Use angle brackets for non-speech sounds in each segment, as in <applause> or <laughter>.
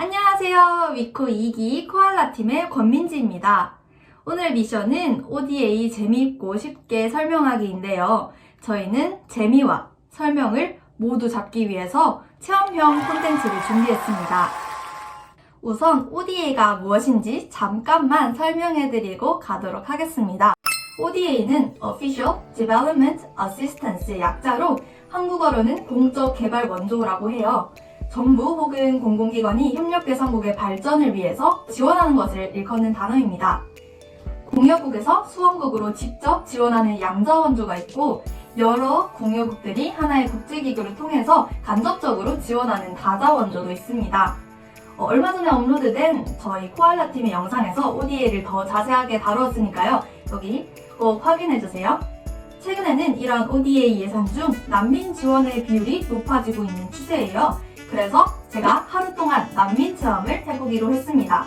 안녕하세요. 위코 2기 코알라 팀의 권민지입니다. 오늘 미션은 ODA 재미있고 쉽게 설명하기인데요. 저희는 재미와 설명을 모두 잡기 위해서 체험형 콘텐츠를 준비했습니다. 우선 ODA가 무엇인지 잠깐만 설명해드리고 가도록 하겠습니다. ODA는 Official Development Assistance 약자로 한국어로는 공적 개발 원조라고 해요. 정부 혹은 공공기관이 협력개선국의 발전을 위해서 지원하는 것을 일컫는 단어입니다. 공여국에서 수원국으로 직접 지원하는 양자 원조가 있고 여러 공여국들이 하나의 국제기구를 통해서 간접적으로 지원하는 다자 원조도 있습니다. 어, 얼마 전에 업로드된 저희 코알라 팀의 영상에서 ODA를 더 자세하게 다루었으니까요. 여기 꼭 확인해주세요. 최근에는 이러한 ODA 예산 중 난민 지원의 비율이 높아지고 있는 추세예요. 그래서 제가 하루 동안 난민 체험을 해보기로 했습니다.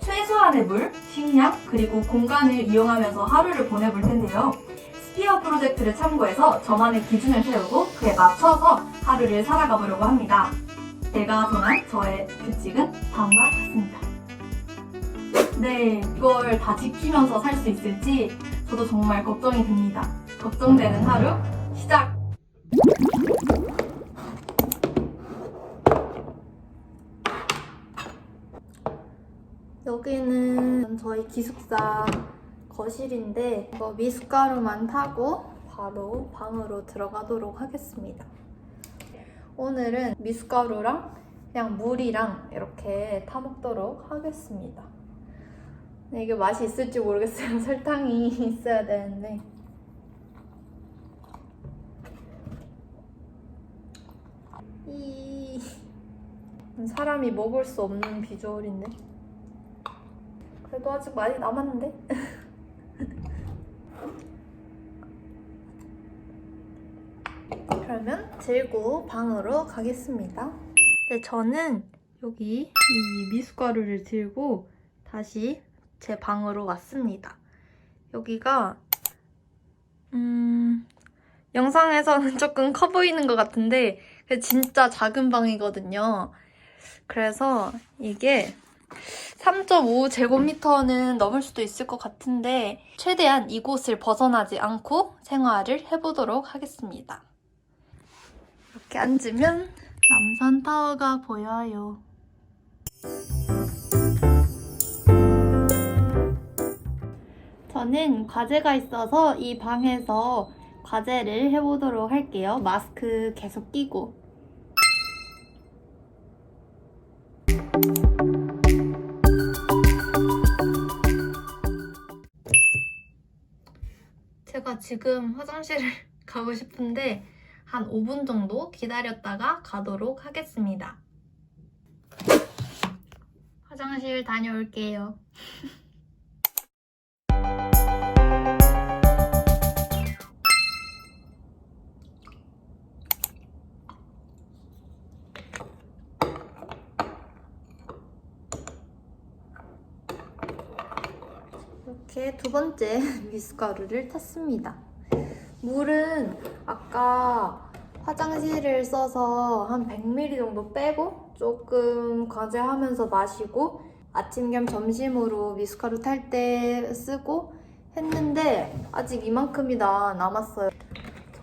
최소한의 물, 식량, 그리고 공간을 이용하면서 하루를 보내볼 텐데요. 스피어 프로젝트를 참고해서 저만의 기준을 세우고 그에 맞춰서 하루를 살아가 보려고 합니다. 제가 정한 저의 규칙은 다음과 같습니다. 네, 이걸 다 지키면서 살 수 있을지 저도 정말 걱정이 됩니다. 걱정되는 하루 시작! 여기는 저희 기숙사 거실인데 이거 미숫가루만 타고 바로 방으로 들어가도록 하겠습니다. 오늘은 미숫가루랑 그냥 물이랑 이렇게 타먹도록 하겠습니다. 근데 이게 맛이 있을지 모르겠어요. <laughs> 설탕이 있어야 되는데. 이 사람이 먹을 수 없는 비주얼인데. 그래도 아직 많이 남았는데? <laughs> 그러면 들고 방으로 가겠습니다. 네, 저는 여기 이 미숫가루를 들고 다시 제 방으로 왔습니다. 여기가 음 영상에서는 <laughs> 조금 커 보이는 것 같은데 진짜 작은 방이거든요. 그래서 이게 3.5제곱미터는 넘을 수도 있을 것 같은데 최대한 이곳을 벗어나지 않고 생활을 해보도록 하겠습니다. 이렇게 앉으면 남산타워가 보여요. 저는 과제가 있어서 이 방에서 과제를 해보도록 할게요. 마스크 계속 끼고. 지금 화장실을 <laughs> 가고 싶은데 한 5분 정도 기다렸다가 가도록 하겠습니다. 화장실 다녀올게요. <laughs> 이렇게 두 번째 <laughs> 미숫가루를 탔습니다. 물은 아까 화장실을 써서 한 100ml 정도 빼고 조금 과제하면서 마시고 아침 겸 점심으로 미숫가루 탈 때 쓰고 했는데 아직 이만큼이나 남았어요.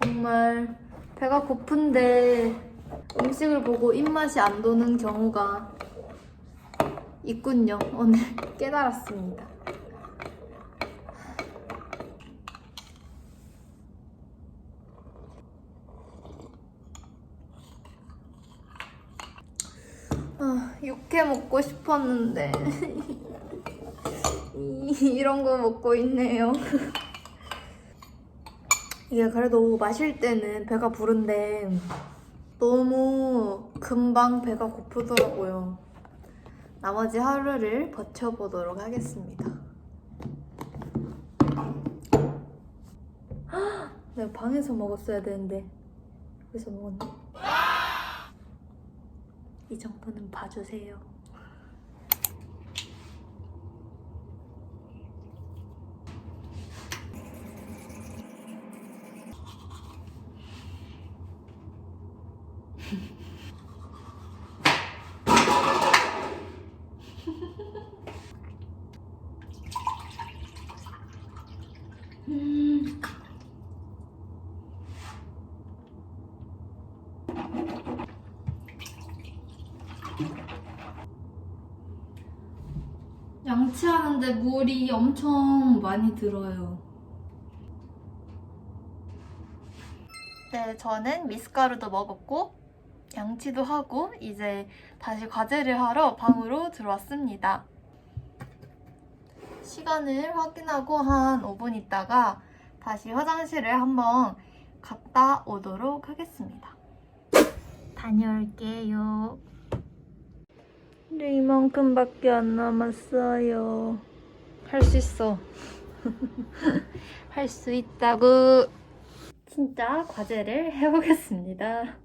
정말 배가 고픈데 음식을 보고 입맛이 안 도는 경우가 있군요. 오늘 <laughs> 깨달았습니다. 아, 육회 먹고 싶었는데 이- <laughs> 이런 거 먹고 있네요. <laughs> 이게 그래도 마실 때는 배가 부른데 너무 금방 배가 고프더라고요. 나머지 하루를 버텨보도록 하겠습니다. 헉, <gasps> 내가 방에서 먹었어야 되는데 여기서 먹었네. 이 정도는 봐주세요. 양치하는데 물이 엄청 많이 들어요. 네, 저는 미숫가루도 먹었고 양치도 하고 이제 다시 과제를 하러 방으로 들어왔습니다. 시간을 확인하고 한 5분 있다가 다시 화장실을 한번 갔다 오도록 하겠습니다. 다녀올게요. 네, 이만큼밖에 안 남았어요. 할 수 있어. <laughs> 할 수 있다고. 진짜 과제를 해보겠습니다.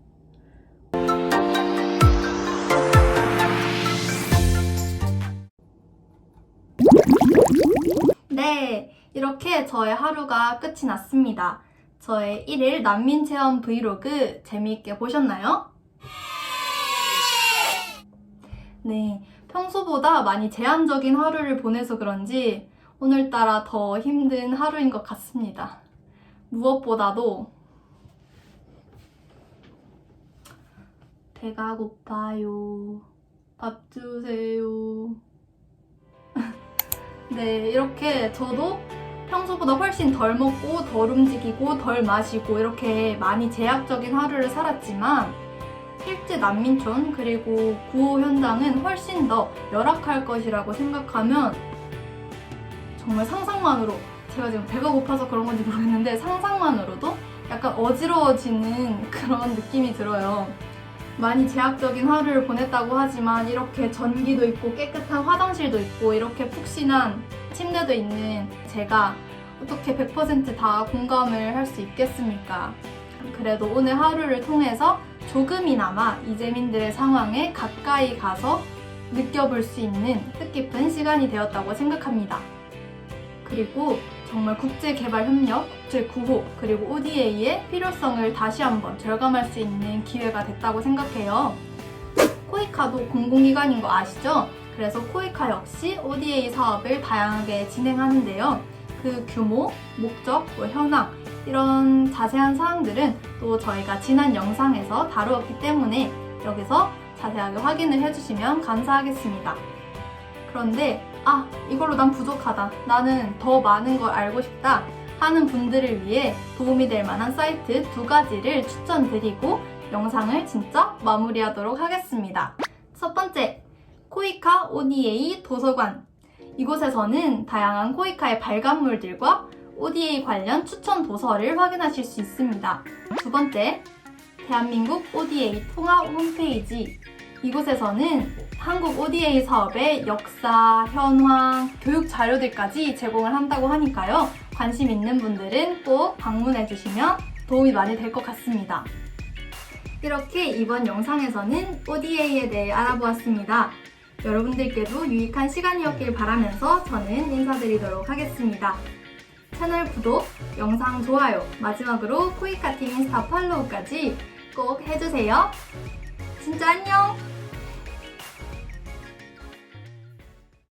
네, 이렇게 저의 하루가 끝이 났습니다. 저의 1일 난민 체험 브이로그 재미있게 보셨나요? 네, 평소보다 많이 제한적인 하루를 보내서 그런지 오늘따라 더 힘든 하루인 것 같습니다. 무엇보다도 배가 고파요. 밥 주세요. <laughs> 네, 이렇게 저도 평소보다 훨씬 덜 먹고 덜 움직이고 덜 마시고 이렇게 많이 제약적인 하루를 살았지만 실제 난민촌 그리고 구호 현장은 훨씬 더 열악할 것이라고 생각하면 정말 상상만으로 제가 지금 배가 고파서 그런 건지 모르겠는데 상상만으로도 약간 어지러워지는 <laughs> 그런 느낌이 들어요. 많이 제약적인 하루를 보냈다고 하지만 이렇게 전기도 있고 깨끗한 화장실도 있고 이렇게 푹신한 침대도 있는 제가 어떻게 100%다 공감을 할 수 있겠습니까? 그래도 오늘 하루를 통해서 조금이나마 이재민들의 상황에 가까이 가서 느껴볼 수 있는 뜻깊은 시간이 되었다고 생각합니다. 그리고 정말 국제개발협력, 국제구호, 그리고 ODA의 필요성을 다시 한번 절감할 수 있는 기회가 됐다고 생각해요. 코이카도 공공기관인 거 아시죠? 그래서 코이카 역시 ODA 사업을 다양하게 진행하는데요. 그 규모, 목적, 뭐 현황, 이런 자세한 사항들은 또 저희가 지난 영상에서 다루었기 때문에 여기서 자세하게 확인을 해주시면 감사하겠습니다. 그런데 아 이걸로 난 부족하다 나는 더 많은 걸 알고 싶다 하는 분들을 위해 도움이 될 만한 사이트 두 가지를 추천드리고 영상을 진짜 마무리하도록 하겠습니다. 첫 번째 코이카 ODA 도서관 이곳에서는 다양한 코이카의 발간물들과 ODA 관련 추천 도서를 확인하실 수 있습니다. 두 번째, 대한민국 ODA 통합 홈페이지. 이곳에서는 한국 ODA 사업의 역사, 현황, 교육 자료들까지 제공을 한다고 하니까요. 관심 있는 분들은 꼭 방문해 주시면 도움이 많이 될 것 같습니다. 이렇게 이번 영상에서는 ODA에 대해 알아보았습니다. 여러분들께도 유익한 시간이었길 바라면서 저는 인사드리도록 하겠습니다. 채널 구독, 영상 좋아요, 마지막으로 코이카팀 인스타 팔로우까지 꼭 해주세요. 진짜 안녕!